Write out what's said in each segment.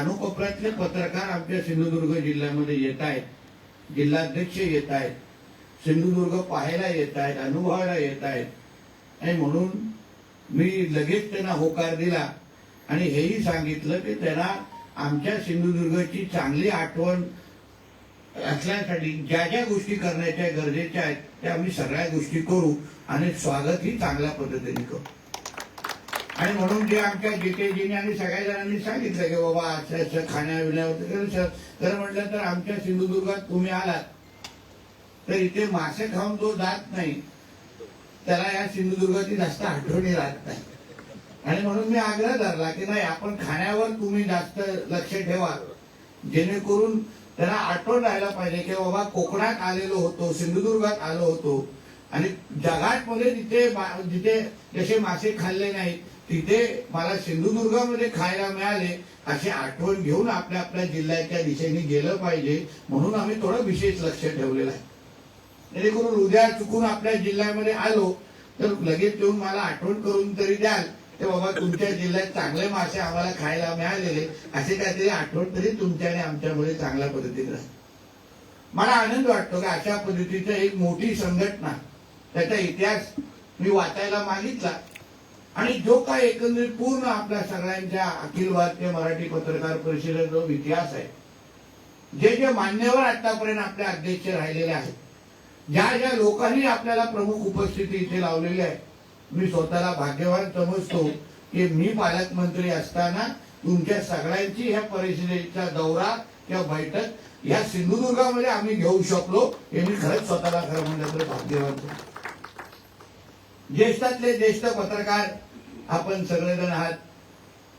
कानोकोपऱ्यातले पत्रकार आमच्या सिंधुदुर्ग जिल्ह्यामध्ये येत आहेत. जिल्हाध्यक्ष येत आहेत. सिंधुदुर्ग पाहायला येत आहेत अनुभवायला येत आहेत. आणि म्हणून मी लगेच त्यांना होकार दिला आणि हेही सांगितलं की त्यांना आमच्या सिंधुदुर्गची चांगली आठवण असण्यासाठी ज्या ज्या गोष्टी करण्याच्या गरजेच्या आहेत त्या आम्ही सगळ्या गोष्टी करू आणि स्वागतही चांगल्या पद्धतीने करू. आणि म्हणून जे आमच्या जितेजीने आणि सगळ्या जणांनी सांगितलं की बाबा असं असं खाण्यापिण्यावर तर म्हटलं तर आमच्या सिंधुदुर्गात तुम्ही आलात तर इथे मासे खाऊन जो जात नाही. त्याला या सिंधुदुर्गाची जास्त आठवणी राहत नाही. आणि म्हणून मी आग्रह धरला की नाही आपण खाण्यावर तुम्ही जास्त लक्ष ठेवा. जेणेकरून त्याला आठवण राहायला पाहिजे की बाबा कोकणात आलेलो होतो सिंधुदुर्गात आलो होतो. आणि जगात मध्ये जिथे मा- जिथे जसे मासे खाल्ले नाहीत तिथे मला सिंधुदुर्गामध्ये खायला मिळाले अशी आठवण घेऊन आपल्या आपल्या जिल्ह्याच्या दिशेने गेलं पाहिजे म्हणून आम्ही थोडं विशेष लक्ष ठेवलेलं आहे. जेणेकरून उद्या चुकून आपल्या जिल्ह्यामध्ये आलो तर लगेच येऊन मला आठवण करून तरी द्याल ते बाबा तुमच्या जिल्ह्यात चांगले मासे आम्हाला खायला मिळालेले असे काहीतरी आठवण तरी तुमच्या आणि आमच्यामुळे चांगल्या पद्धतीने मला आनंद वाटतो की अशा पद्धतीचं एक मोठी संघटना त्याचा इतिहास मी वाचायला मागितला आणि जो काय एकंदरीत पूर्ण आपल्या सगळ्यांच्या अखिल भारतीय मराठी पत्रकार परिषदेचा जो इतिहास आहे जे जे मान्यवर आतापर्यंत आपले अध्यक्ष राहिलेले आहेत ज्या ज्या लोकांनी आपल्याला प्रमुख उपस्थिती इथे लावलेली आहे मी स्वतःला भाग्यवान समजतो की मी पालकमंत्री असताना तुमच्या सगळ्यांची ह्या परिषदेचा दौरा किंवा बैठक या सिंधुदुर्गामध्ये आम्ही घेऊ शकलो हे मी खरंच स्वतःला खरं म्हणलं तर भाग्यवान ज्येष्ठातले ज्येष्ठ पत्रकार आपण सगळेजण आहात.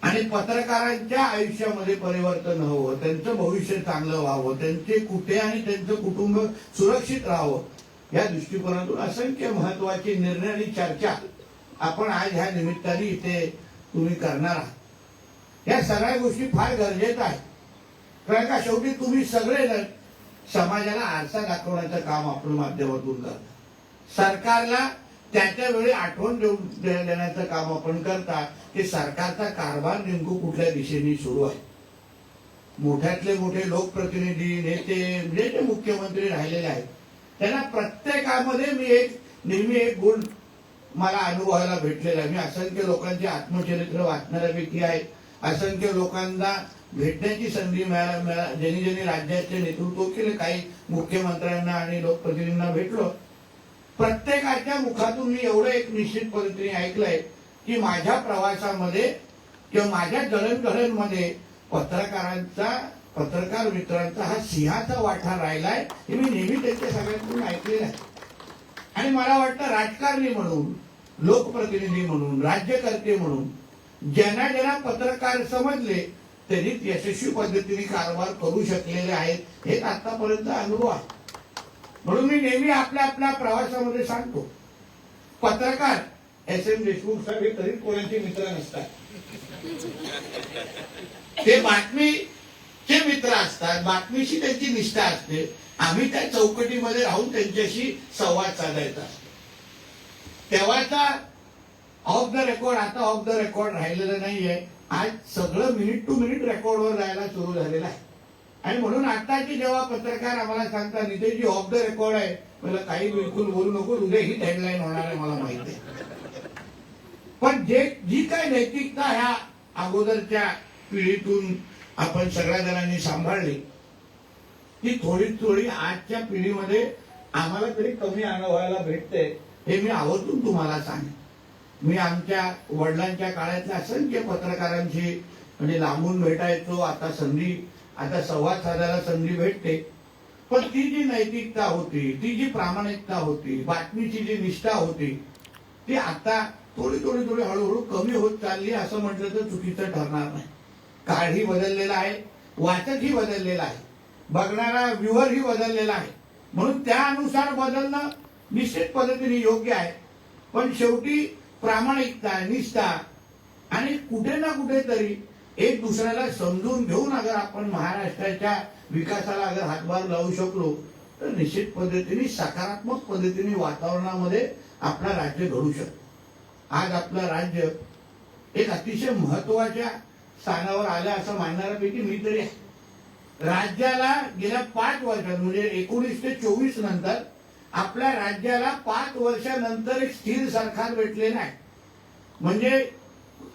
आणि पत्रकारांच्या आयुष्यामध्ये परिवर्तन हवं त्यांचं भविष्य चांगलं व्हावं त्यांचे कुठे आणि त्यांचं कुटुंब सुरक्षित राहावं या दृष्टिकोनातून असंख्य महत्त्वाचे निर्णय आणि चर्चा आपण आज ह्या निमित्ताने इथे तुम्ही करणार आहात. या सगळ्या गोष्टी फार गरजेच्या आहेत. कारण का शेवटी तुम्ही सगळेजण समाजाला आरसा दाखवण्याचं काम आपल्या माध्यमातून करता. सरकारला त्याच्या वेळी आठवण देऊन देण्याचं काम आपण करता की सरकारचा कारभार नेमकं कुठल्या दिशेने सुरू आहे? मोठ्यातले मोठे लोकप्रतिनिधी नेते म्हणजे जे मुख्यमंत्री राहिलेले आहेत त्यांना प्रत्येकामध्ये मी एक नेहमी एक गुण मला अनुभवायला भेटलेला आहे. मी असंख्य लोकांचे आत्मचरित्र वाचणाऱ्यापैकी आहे. असंख्य लोकांना भेटण्याची संधी मिळाला मिळा ज्यांनी ज्यांनी राज्याचे नेतृत्व केले काही मुख्यमंत्र्यांना आणि लोकप्रतिनिधींना भेटलो प्रत्येकाच्या मुखातून मी एवढं एक निश्चित पद्धतीने ऐकलंय की माझ्या प्रवासामध्ये किंवा माझ्या मध्ये पत्रकारांचा पत्रकार मित्रांचा हा सिंहाचा वाटा राहिलाय हे मी नेहमी त्यांच्या सगळ्यांकडून ऐकलेलं आहे. आणि मला वाटतं राजकारणी म्हणून लोकप्रतिनिधी म्हणून राज्यकर्ते म्हणून ज्यांना ज्यांना पत्रकार समजले त्यांनीच यशस्वी पद्धतीने कारभार करू शकलेले आहेत हेच आतापर्यंत अनुभव आहे. म्हणून मी नेहमी आपल्या आपल्या प्रवासामध्ये सांगतो पत्रकार एस एम देशमुख साहेब हे कधीच कोणाचे मित्र नसतात. ते बातमीचे मित्र असतात बातमीशी त्यांची निष्ठा असते आम्ही त्या चौकटीमध्ये राहून त्यांच्याशी संवाद साधायचा असतो. तेव्हाचा ऑफ द रेकॉर्ड आता ऑफ द रेकॉर्ड राहिलेलं नाहीये. आज सगळं मिनिट टू मिनिट रेकॉर्डवर राहायला सुरू झालेलं आहे. आणि म्हणून आताची जेव्हा पत्रकार आम्हाला सांगतात नितेशजी ऑफ द रेकॉर्ड आहे. मला काही बिलकुल बोलू नको उद्या ही हेडलाईन होणार आहे मला माहिती आहे. पण जे जी काय नैतिकता ह्या अगोदरच्या पिढीतून आपण सगळ्या जणांनी सांभाळली ती थोडी थोडी आजच्या पिढीमध्ये आम्हाला तरी कमी अनुभवायला भेटते हे मी आवर्जून तुम्हाला सांगेन. मी आमच्या वडिलांच्या काळातल्या असंख्य पत्रकारांशी म्हणजे लांबून भेटायचो आता संधी आता संवाद साधायला संधी भेटते. पण ती जी नैतिकता होती ती जी प्रामाणिकता होती बातमीची जी निष्ठा होती ती आता थोडी थोडी थोडी हळूहळू कमी होत चालली असं म्हटलं तर चुकीचं ठरणार नाही. काळही बदललेला आहे वाचकही बदललेला आहे बघणारा व्ह्युअरही बदललेला आहे. म्हणून त्यानुसार बदलणं निश्चित पद्धतीने योग्य आहे. पण शेवटी प्रामाणिकता निष्ठा आणि कुठे ना कुठेतरी एक दुसऱ्याला समजून घेऊन अगर आपण महाराष्ट्राच्या विकासाला अगर हातभार लावू शकलो तर निश्चित पद्धतीने सकारात्मक पद्धतीने वातावरणामध्ये आपला राज्य घडू शकतो. आज आपलं राज्य एक अतिशय महत्त्वाच्या स्थानावर आल्या असं मानणाऱ्यापैकी मी तरी आहे. राज्याला गेल्या पाच वर्षात म्हणजे एकोणीस ते चोवीस नंतर आपल्या राज्याला पाच वर्षानंतर एक स्थिर सरकार भेटले आहे म्हणजे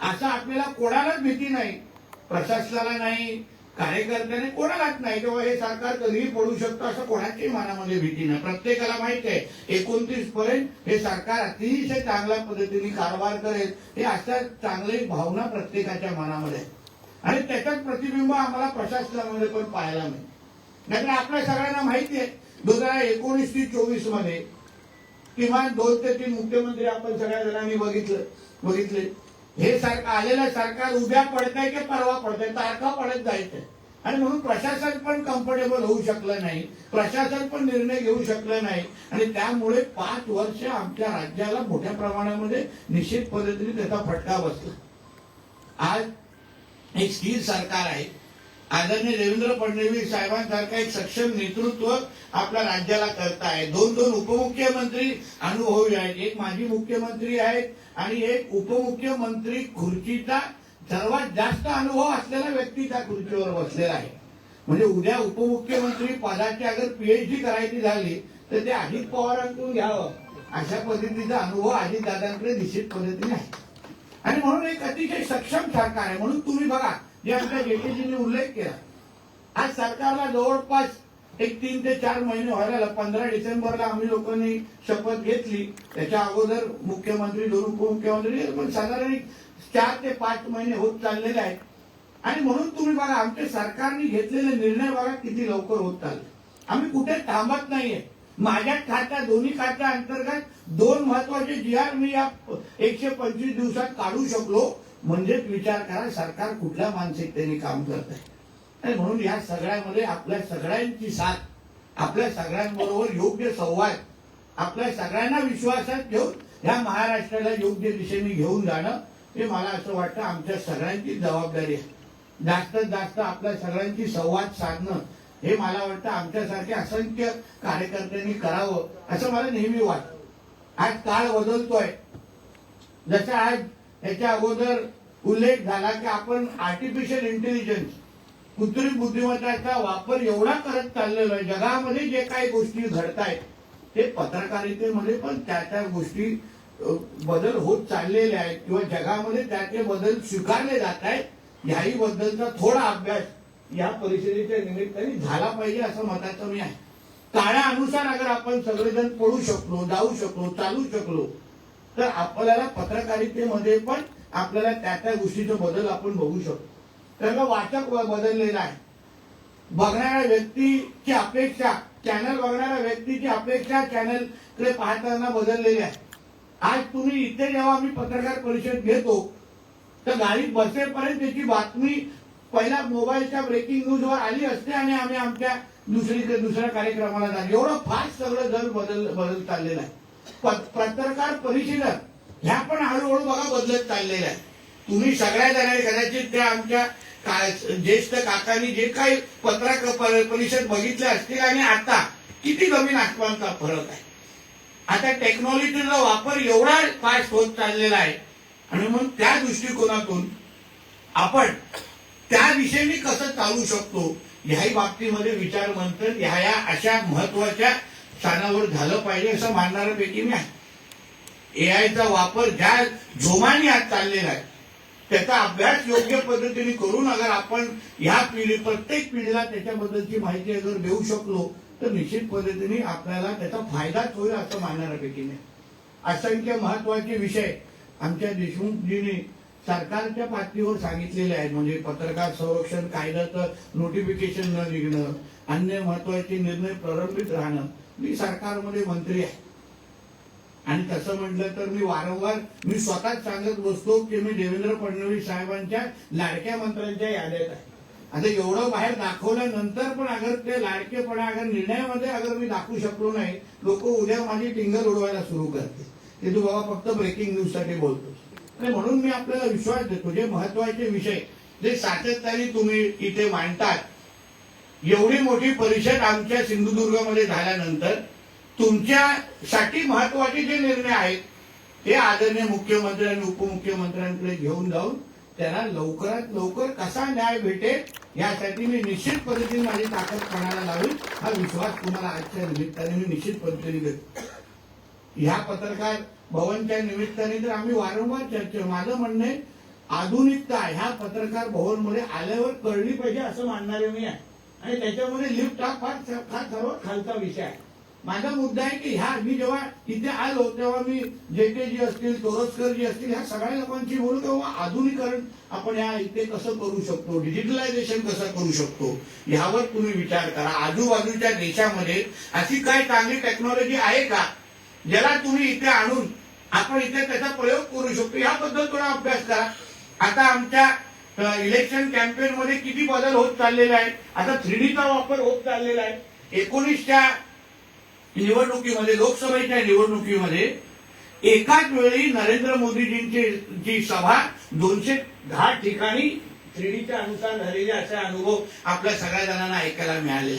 असं आपल्याला कोणालाच भीती नाही. प्रशासनाला नाही कार्यकर्त्याने कोणालाच नाही. किंवा हे सरकार कधीही पडू शकतं असं कोणाच्याही मनामध्ये भीती नाही. प्रत्येकाला माहीत आहे एकोणतीस पर्यंत हे सरकार अतिशय चांगल्या पद्धतीने कारभार करेल. हे अशा चांगली भावना प्रत्येकाच्या मनामध्ये आणि त्याच्यात प्रतिबिंब आम्हाला प्रशासनामध्ये पण पाहायला मिळेल. नाहीतर आपल्या सगळ्यांना माहिती आहे दोन हजार एकोणीस ते चोवीसमध्ये किमान दोन ते तीन मुख्यमंत्री आपण सगळ्या जणांनी बघितलं बघितले. हे सरकार आलेलं सरकार उद्या पडतंय की परवा पडतंय? तारखा पडत जायचंय आणि म्हणून प्रशासन पण कम्फर्टेबल होऊ शकलं नाही. प्रशासन पण निर्णय घेऊ शकलं नाही. आणि त्यामुळे पाच वर्ष आमच्या राज्याला मोठ्या प्रमाणामध्ये निश्चित पद्धतीने त्याचा फटका बसला. आज एक स्थिर सरकार आहे. आदरणीय देवेंद्र फडणवीस साहेबांसारखा एक सक्षम नेतृत्व आपल्या राज्याला करताय दोन दोन उपमुख्यमंत्री अनुभवी आहेत एक माजी मुख्यमंत्री आहेत आणि एक उपमुख्यमंत्री खुर्चीचा सर्वात जास्त अनुभव असलेला व्यक्ती त्या खुर्चीवर बसलेला आहे. म्हणजे उद्या उपमुख्यमंत्री पदाची अगर पीएचडी करायची झाली तर ते अजित पवारांकडून घ्यावं. अशा पद्धतीचा अनुभव अजितदादांकडे निश्चित पद्धतीने आहे आणि म्हणून एक अतिशय सक्षम सरकार आहे. म्हणून तुम्ही बघा जे आपल्या जेकेजीने उल्लेख केला. आज सरकारला जवळपास एक तीन ते चार महिने व्हायला पंधरा डिसेंबरला आम्ही लोकांनी शपथ घेतली. त्याच्या अगोदर मुख्यमंत्री दोन उपमुख्यमंत्री पण साधारण चार ते पाच महिने होत चाललेले आहेत. आणि म्हणून तुम्ही बघा आमच्या सरकारने घेतलेले निर्णय बघा किती लवकर होत चालले. आम्ही कुठे थांबत नाहीये. माझ्या खात्या दोन्ही खात्या अंतर्गत दोन महत्त्वाचे जी आर मी या एकशे पंचवीस दिवसात काढू शकलो. म्हणजेच विचार करा सरकार कुठल्या मानसिकतेने काम करत आहे आणि म्हणून या सगळ्यामध्ये आपल्या सगळ्यांची साथ आपल्या सगळ्यांबरोबर योग्य संवाद आपल्या सगळ्यांना विश्वासात घेऊन या महाराष्ट्राला योग्य दिशेने घेऊन जाणं हे मला असं वाटतं आमच्या सगळ्यांची जबाबदारी आहे. जास्तीत जास्त आपल्या सगळ्यांची संवाद साधणं हे मला वाटतं आमच्यासारखे असंख्य कार्यकर्त्यांनी करावं असं मला नेहमी वाटतं. आज काळ बदलतोय. जसं आज याच्या अगोदर उल्लेख झाला की आपण आर्टिफिशियल इंटेलिजन्स कृत्रिम बुद्धिमत्ताचा वापर एवढा करत चाललेलो आहे. जगामध्ये जे काही गोष्टी घडतायत ते पत्रकारितेमध्ये पण त्या त्या गोष्टी बदल होत चाललेले आहेत किंवा जगामध्ये त्याचे बदल स्वीकारले जात आहेत याही बद्दलचा थोडा अभ्यास या परिषदेच्या निमित्ताने झाला पाहिजे असं मताचं मी आहे. काळानुसार अगर आपण सगळेजण पडू शकलो जाऊ शकलो चालू शकलो तर आपल्याला पत्रकारितेमध्ये पण आपल्याला त्या त्या गोष्टीचा बदल आपण बघू शकतो. कारण वाचक बदललेला आहे. बघणाऱ्या व्यक्तीची अपेक्षा चॅनल बघणाऱ्या व्यक्तीची अपेक्षा चॅनलकडे पाहताना बदललेली आहे. आज तुम्ही इथे जेव्हा आम्ही पत्रकार परिषद घेतो तर गाडीत बसेपर्यंत त्याची बातमी पहिला मोबाईलच्या ब्रेकिंग न्यूज वर आली असते आणि आम्ही आमच्या दुसरी दुसऱ्या कार्यक्रमाला जाणार एवढं फास्ट सगळं जर बदल बदल चाललेलं आहे. पत्रकार परिषदा ह्या पण हळूहळू बघा बदलत चाललेल्या आहे तुम्ही सगळ्या जणांनी कदाचित त्या आमच्या ज्येष्ठ काकांनी जे काही पत्रकार परिषद बघितल्या असतील आणि आता किती जमीन आसमानचा फरक आहे. आता टेक्नॉलॉजीचा वापर एवढा फास्ट होत चाललेला आहे. आणि म्हणून त्या दृष्टिकोनातून आपण त्या दिशेने कसं चालू शकतो ह्याही बाबतीमध्ये विचार मंथन ह्या या अशा महत्त्वाच्या स्थानावर झालं पाहिजे असं मानणाऱ्यापैकी मी आहे एआयचा वापर ज्या जोमाने आज चाललेला आहे त्याचा अभ्यास योग्य पद्धतीने करून अगर आपण ह्या पिढी प्रत्येक पिढीला त्याच्याबद्दलची माहिती अगर देऊ शकलो तर निश्चित पद्धतीने आपल्याला त्याचा फायदाच होईल असं मानणाऱ्यापैकी मी असंख्य महत्त्वाचे विषय आमच्या देशमुखजीने सरकारच्या पातळीवर सांगितलेले आहेत. म्हणजे पत्रकार संरक्षण कायद्याचं नोटिफिकेशन न निघणं अन्य महत्त्वाचे निर्णय प्रलंबित राहणं मी सरकारमध्ये मंत्री आहे. आणि तसं म्हटलं तर मी वारंवार मी स्वतःच सांगत बसतो की मी देवेंद्र फडणवीस साहेबांच्या लाडक्या मंत्र्यांच्या याद्यात आहे. आता एवढं बाहेर दाखवल्यानंतर पण अगर ते लाडकेपणा अगर निर्णयामध्ये अगर मी दाखवू शकलो नाही लोक उद्या माझी टिंगल उडवायला सुरू करते ते तू बाबा फक्त ब्रेकिंग न्यूजसाठी बोलतोस. बोलतो आणि म्हणून मी आपल्याला विश्वास देतो जे महत्त्वाचे विषय जे सातत्याने तुम्ही इथे मांडतात एवढी मोठी परिषद आमच्या सिंधुदुर्गमध्ये झाल्यानंतर तुमच्यासाठी महत्त्वाचे जे निर्णय आहेत ते आदरणीय मुख्यमंत्री आणि उपमुख्यमंत्र्यांकडे घेऊन जाऊन त्यांना लवकरात लवकर कसा न्याय भेटेल यासाठी मी निश्चित पद्धतीने माझी ताकद पणाला लावेल हा विश्वास तुम्हाला आजच्या निमित्ताने मी निश्चित पद्धतीने देतो. ह्या पत्रकार भवनच्या निमित्ताने तर आम्ही वारंवार चर्चा माझं म्हणणं आहे आधुनिकता ह्या पत्रकार भवनमध्ये आल्यावर कळली पाहिजे असं मानणारे मी आहे. आणि त्याच्यामध्ये लिफ्ट हा फार फार सर्वात खालचा विषय आहे. माझा मुद्दा आहे की ह्या मी जेव्हा इथे आलो तेव्हा मी जेकेजी असतील तोरसकर जी असतील ह्या सगळ्या लोकांची बोलू तेव्हा आधुनिकरण आपण ह्या इथे कसं करू शकतो? डिजिटलायझेशन कसं करू शकतो? ह्यावर तुम्ही विचार करा. आजूबाजूच्या देशामध्ये अशी काय चांगली टेक्नॉलॉजी आहे का? ज्याला तुम्ही इथे आणून आपण इथे त्याचा प्रयोग करू शकतो. याबद्दल थोडा अभ्यास करा. आता आमच्या इलेक्शन कॅम्पेन मध्ये किती बदल होत चाललेला आहे आता थ्री चा वापर होत चाललेला आहे. एकोणीसच्या निवडणुकीमध्ये लोकसभेच्या निवडणुकीमध्ये एकाच वेळी नरेंद्र मोदीजींची जी सभा दोनशे दहा ठिकाणी थ्रीडीच्या अनुसार झालेले असे अनुभव आपल्या सगळ्या जणांना ऐकायला मिळाले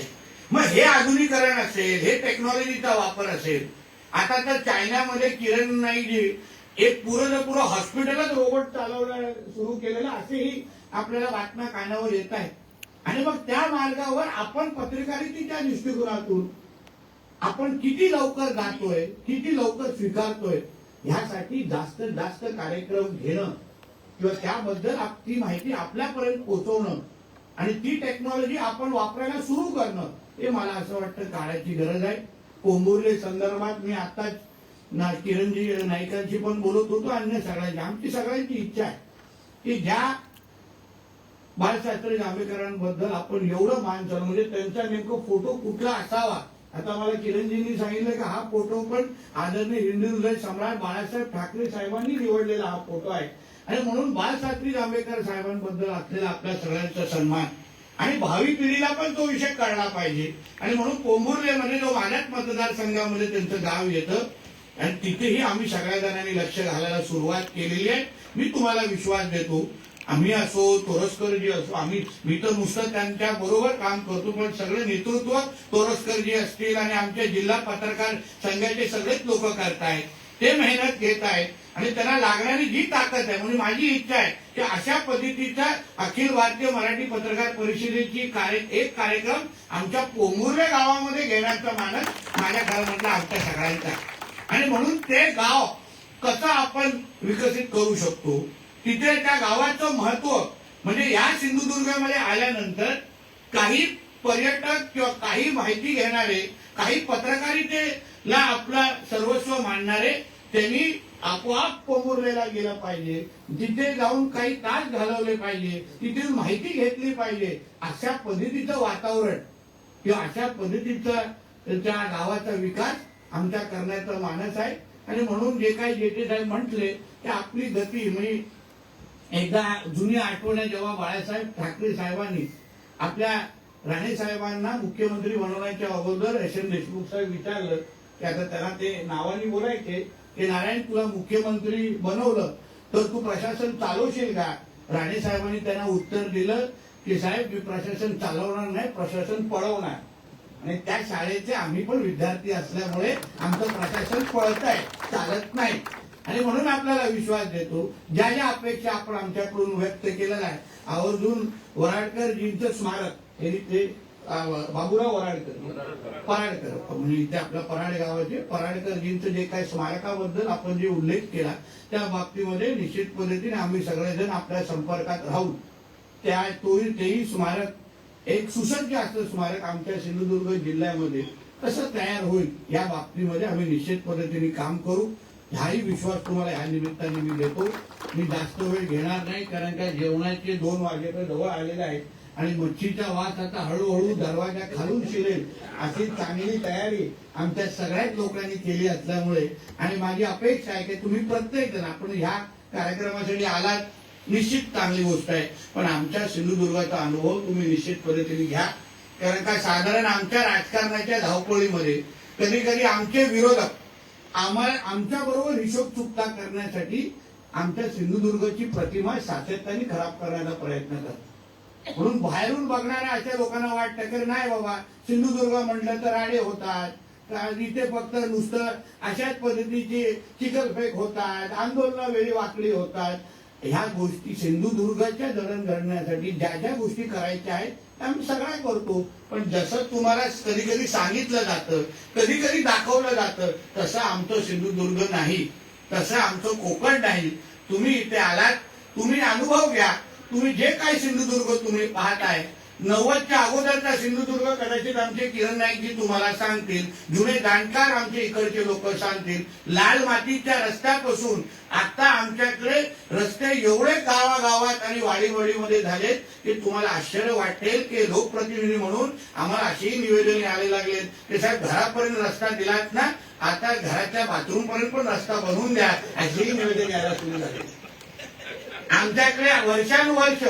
मग हे आधुनिकरण असेल हे टेक्नॉलॉजीचा वापर असेल आता तर चायनामध्ये किरण नाईकजी एक पूर्ण पुरं हॉस्पिटलच रोबोट चालवला सुरू केलेलं असेही आपल्याला बातम्या कानावर येत आहेत. आणि मग त्या मार्गावर आपण पत्रकारितेच्या दृष्टिकोनातून आपण किती लवकर जातोय किती लवकर स्वीकारतोय ह्यासाठी जास्त जास्त कार्यक्रम घेणं किंवा त्याबद्दल आप- ती माहिती आपल्यापर्यंत पोहोचवणं आणि ती टेक्नॉलॉजी आपण वापरायला सुरू करणं हे मला असं वाटतं काळाची गरज आहे. कोंबुर्ले संदर्भात मी आताच ना किरणजी नाईकांशी पण बोलत होतो अन्य सगळ्यांची आमची सगळ्यांची इच्छा आहे की ज्या बाळशास्त्री जांभेकरांबद्दल आपण एवढं मान चालू म्हणजे त्यांचा नेमकं फोटो कुठला असावा? आता मला किरणजींनी सांगितलं की हा फोटो पण आदरणीय हिंदू हृदय सम्राट बाळासाहेब ठाकरे साहेबांनी निवडलेला हा फोटो आहे. आणि म्हणून बाळशास्त्री जांभेकर साहेबांबद्दल असलेला आपल्या सगळ्यांचा सन्मान. आणि भावी पिढीला पण तो विषय कळला पाहिजे. आणि म्हणून कोंभुर्लेमध्ये जो मानक मतदारसंघामध्ये त्यांचं गाव येतं आणि तिथेही आम्ही सगळ्या जणांनी लक्ष घालायला सुरुवात केलेली आहे. मी तुम्हाला विश्वास देतो आम्ही असो तोरसकरजी असो आम्ही मी तर नुसतं त्यांच्या बरोबर काम करतो पण सगळं नेतृत्व तोरसकरजी असतील आणि आमच्या जिल्हा पत्रकार संघाचे सगळेच लोक करतायत. ते मेहनत घेत आहेत आणि त्यांना लागणारी जी ताकद आहे म्हणजे माझी इच्छा आहे की अशा पद्धतीचा अखिल भारतीय मराठी पत्रकार परिषदेची कार्य एक कार्यक्रम आमच्या पोंगुर्ले गावामध्ये घेण्याचा मानस माझ्या घरामधला आमच्या सगळ्यांचा आणि म्हणून ते गाव कसं आपण विकसित करू शकतो तिथे त्या गावाचं महत्त्व म्हणजे या सिंधुदुर्गामध्ये आल्यानंतर काही पर्यटक किंवा काही माहिती घेणारे काही पत्रकारितेला आपला सर्वस्व मानणारे त्यांनी आपोआप कोमुरलेला गेला पाहिजे. तिथे जाऊन काही तास घालवले पाहिजे. तिथे माहिती घेतली पाहिजे. अशा पद्धतीचं वातावरण किंवा अशा पद्धतीचा त्या गावाचा विकास आमच्या करण्याचा मानस आहे. आणि म्हणून जे काही जे ते साहेब म्हटले की आपली गती. म्हणजे एकदा जुनी आठवण जेव्हा बाळासाहेब ठाकरे साहेबांनी आपल्या राणे साहेबांना मुख्यमंत्री बनवण्याच्या अगोदर एस एन देशमुख साहेब विचारलं की आता त्यांना ते नावाने बोलायचे. की नारायण तुला मुख्यमंत्री बनवलं तर तू प्रशासन चालवशील का? राणे साहेबांनी त्यांना उत्तर दिलं की साहेब मी प्रशासन चालवणार नाही प्रशासन पळवणार. आणि त्या शाळेचे आम्ही पण विद्यार्थी असल्यामुळे आमचं प्रशासन पळत आहे चालत नाही. आणि म्हणून आपल्याला विश्वास देतो ज्या ज्या अपेक्षा आपण आमच्याकडून व्यक्त केलेल्या आहे आवर्जून वराडकरजींचं स्मारक हे ते बाबूराव वराडकर पराडकर म्हणजे इथे आपल्या पराडे गावाचे पराडकरजींचं जे काही स्मारकाबद्दल आपण जे उल्लेख केला त्या बाबतीमध्ये निश्चित पद्धतीने आम्ही सगळेजण आपल्या संपर्कात राहू त्या तोही तेही स्मारक एक सुसज्ज असं स्मारक आमच्या सिंधुदुर्ग जिल्ह्यामध्ये कसं तयार होईल या बाबतीमध्ये आम्ही निश्चित पद्धतीने काम करू. हाही विश्वास तुम्हाला या निमित्ताने मी देतो. मी जास्त वेळ घेणार नाही कारण का जेवणाचे दोन वाजेकडे जवळ आलेले आहेत. आणि मच्छीचा वास आता हळूहळू दरवाजा खालून शिरेल अशी चांगली तयारी आमच्या सगळ्याच लोकांनी केली असल्यामुळे. आणि माझी अपेक्षा आहे की तुम्ही प्रत्येक जण आपण ह्या कार्यक्रमासाठी आलात निश्चित चांगली गोष्ट आहे. पण आमच्या सिंधुदुर्गाचा अनुभव तुम्ही निश्चित पद्धतीने घ्या. कारण का साधारण आमच्या राजकारणाच्या धावपळीमध्ये कधी कधी आमचे विरोधक आम्हाला आमच्या बरोबर हिशोब चुकता करण्यासाठी आमच्या सिंधुदुर्गची प्रतिमा सातत्याने खराब करण्याचा प्रयत्न करतात. म्हणून बाहेरून बघणाऱ्या अशा लोकांना वाटतं की नाही बाबा सिंधुदुर्ग म्हटलं तर राडे होतात. इथे फक्त नुसतं अशाच पद्धतीची चिखलफेक होतात आंदोलनं वेळी वाकडी होतात. ह्या गोष्टी सिंधुदुर्गाच्या जडणघडण्यासाठी ज्या ज्या गोष्टी करायच्या आहेत त्या आम्ही सगळ्या करतो. पण जसं तुम्हाला कधी कधी सांगितलं जातं कधी कधी दाखवलं जातं तसं आमचं सिंधुदुर्ग नाही. तसं आमचं कोकण नाही. तुम्ही इथे आलात तुम्ही अनुभव घ्या. तुम्ही जे काही सिंधुदुर्ग तुम्ही पाहताय नव्वदच्या अगोदरचा सिंधुदुर्ग कदाचित आमचे किरण नाईकजी तुम्हाला सांगतील जुने जाणकार आमचे इकडचे लोक सांगतील लाल मातीच्या रस्त्यापासून आता आमच्याकडे रस्ते एवढे गावागावात आणि वाडीवाडीमध्ये झालेत की तुम्हाला आश्चर्य वाटेल की लोकप्रतिनिधी म्हणून आम्हाला अशीही निवेदन यावे लागलेत. की साहेब घरापर्यंत रस्ता दिलात ना आता घराच्या बाथरूमपर्यंत पण रस्ता बनवून द्या अशीही निवेदन यायला सुरू झाले. आमच्याकडे वर्षानुवर्ष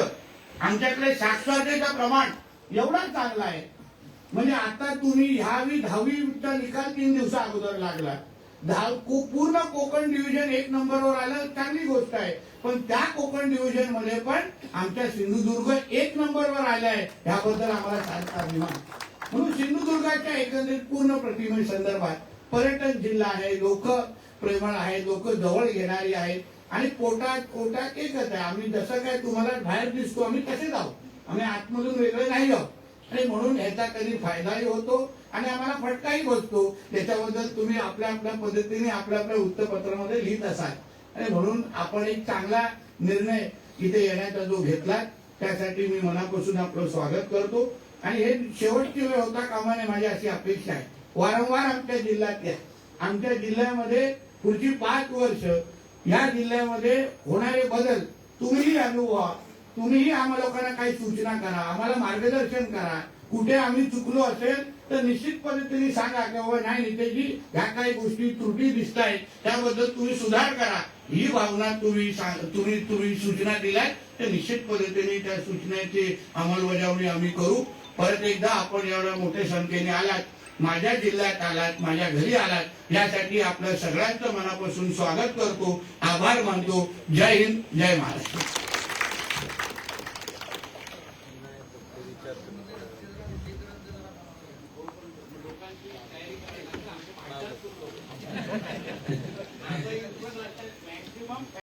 आमच्याकडे साक्षरतेचं प्रमाण एवढा चांगला आहे. म्हणजे आता तुम्ही ह्यावी दहावीचा निकाल तीन दिवसा अगोदर लागला दहा पूर्ण कोकण डिव्हिजन एक नंबरवर आलं चांगली गोष्ट आहे. पण त्या कोकण डिव्हिजनमध्ये पण आमच्या सिंधुदुर्ग एक नंबरवर आलाय. ह्याबद्दल आम्हाला सारखा अभिमान म्हणून सिंधुदुर्गाच्या एकंदरीत पूर्ण प्रतिमे संदर्भात पर्यटन जिल्हा आहे लोक प्रेमळ आहेत लोक जवळ घेणारी आहेत. आणि पोटात पोटात एकच आहे. आम्ही जसं काय तुम्हाला बाहेर दिसतो आम्ही तसेच आहोत आम्ही आतमधून वेगळे नाही आहोत. आणि म्हणून ह्याचा कधी फायदाही होतो आणि आम्हाला फटकाही बसतो. त्याच्याबद्दल तुम्ही आपल्या आपल्या पद्धतीने आपल्या आपल्या वृत्तपत्रामध्ये लिहित असाल. आणि म्हणून आपण एक चांगला निर्णय इथे येण्याचा जो घेतला त्यासाठी मी मनापासून आपलं स्वागत करतो. आणि हे शेवटची वेळ होता कामाने माझी अशी अपेक्षा आहे. वारंवार आमच्या जिल्ह्यात या आमच्या जिल्ह्यामध्ये पुढची पाच वर्ष या जिल्ह्यामध्ये होणारे बदल तुम्हीही अनुभवा. तुम्हीही आम्हा लोकांना काही सूचना करा. आम्हाला मार्गदर्शन करा. कुठे आम्ही चुकलो असेल तर निश्चित पद्धतीने सांगा की बाबा नाही नितेशजी ह्या काही गोष्टी त्रुटी दिसत आहेत त्याबद्दल तुम्ही सुधार करा. ही भावना तुम्ही सांग- तुम्ही तुम्ही सूचना दिल्या तर निश्चित पद्धतीने त्या सूचनेची अंमलबजावणी आम्ही करू. परत एकदा आपण एवढ्या मोठ्या संख्येने आलात माझ्या जिल्ह्यात आलात माझ्या घरी आलात यासाठी आपलं सगळ्यांचं मनापासून स्वागत करतो आभार मानतो. जय हिंद जय महाराष्ट्र.